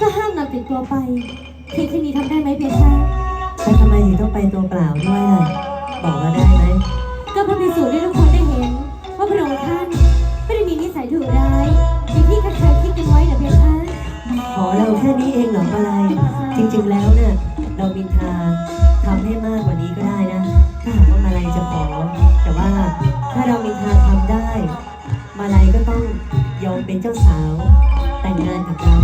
ก็ห้ามนำติดตัวไปเพียงแค่นี้ทำได้ไหมเพียงแค่แต่ทำไมถึงต้องไปตัวเปล่าด้วยล่ะ บอกมาได้ไหมก็เพื่อพิสูจน์ให้ทุกคนได้เห็น ว่าพระองค์ท่านไม่ได้มีนิสัยดุร้ายอย่างที่ใครๆคิดกันไว้นะเพียงแค่ขอเราแค่นี้เองเหรออะไยจริงๆแล้วเนี่ยเราบินทาทำให้มากกว่านี้ก็ได้นะ ถ้าหากว่ามาลัยจะขอ แต่ว่าถ้าเราบินทาทำได้ มาลัยก็ต้องยอมเป็นเจ้าสาว แต่งงานกับเรา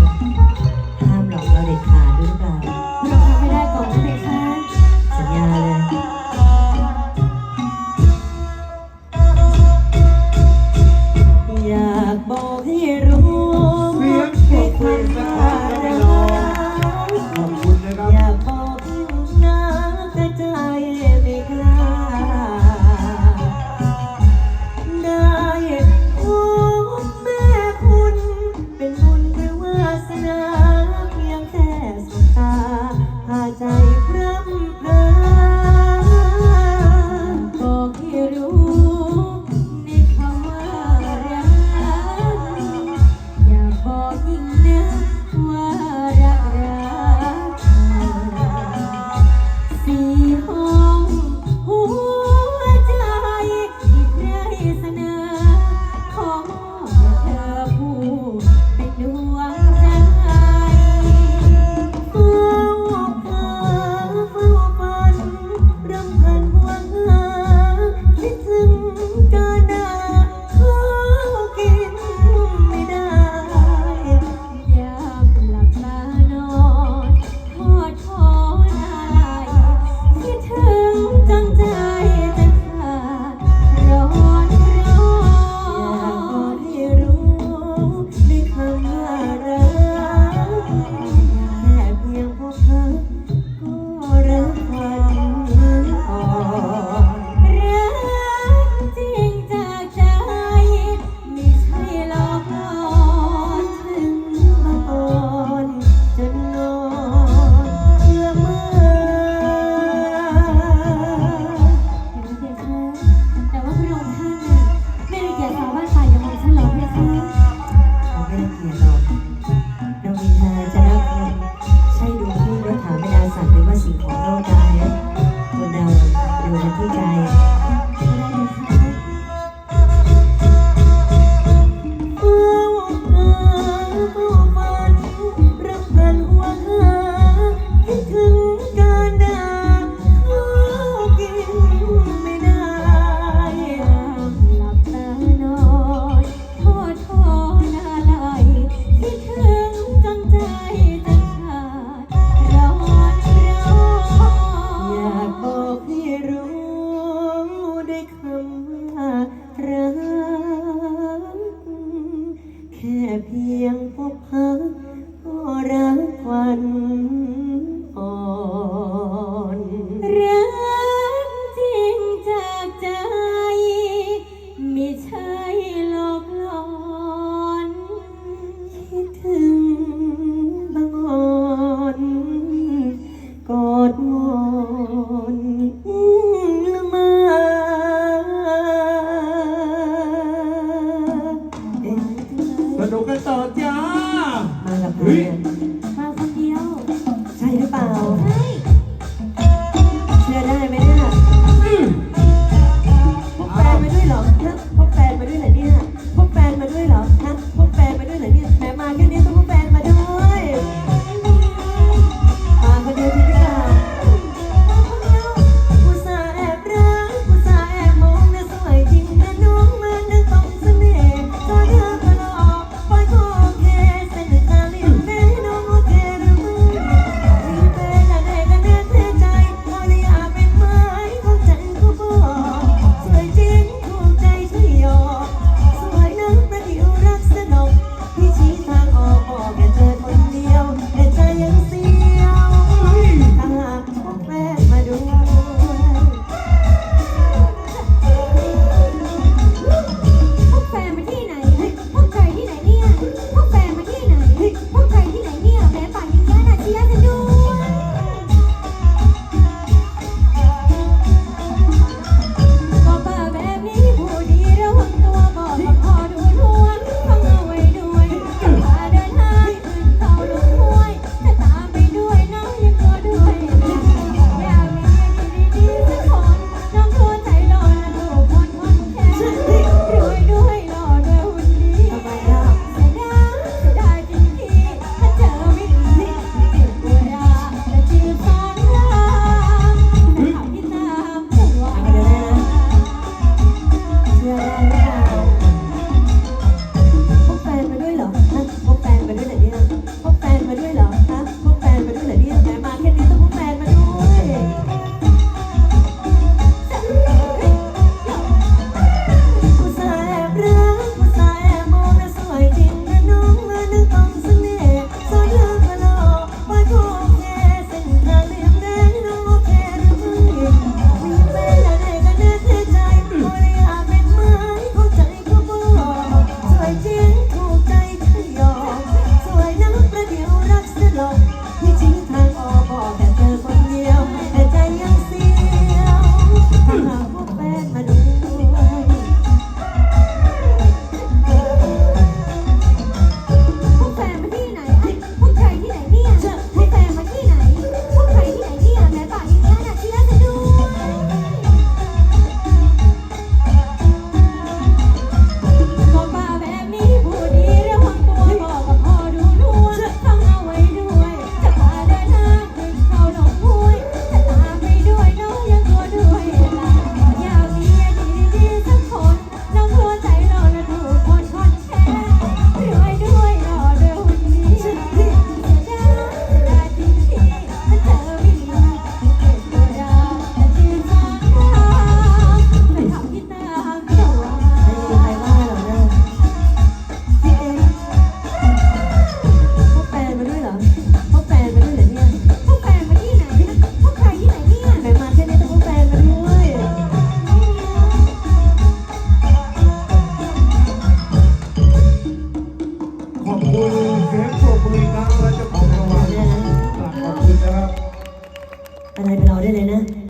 ่เพียงพบเพ้อก็รักควันอ่อน นุกกันต่อจ้า มากับเฮ้เพื่อนมาคนเดียว ใช่หรือเปล่า ใช่เชื่อได้ไหมเนี่ยอืพกแฟนไปด้วยเหรอฮะพกแฟนไปด้วยเหรอนี่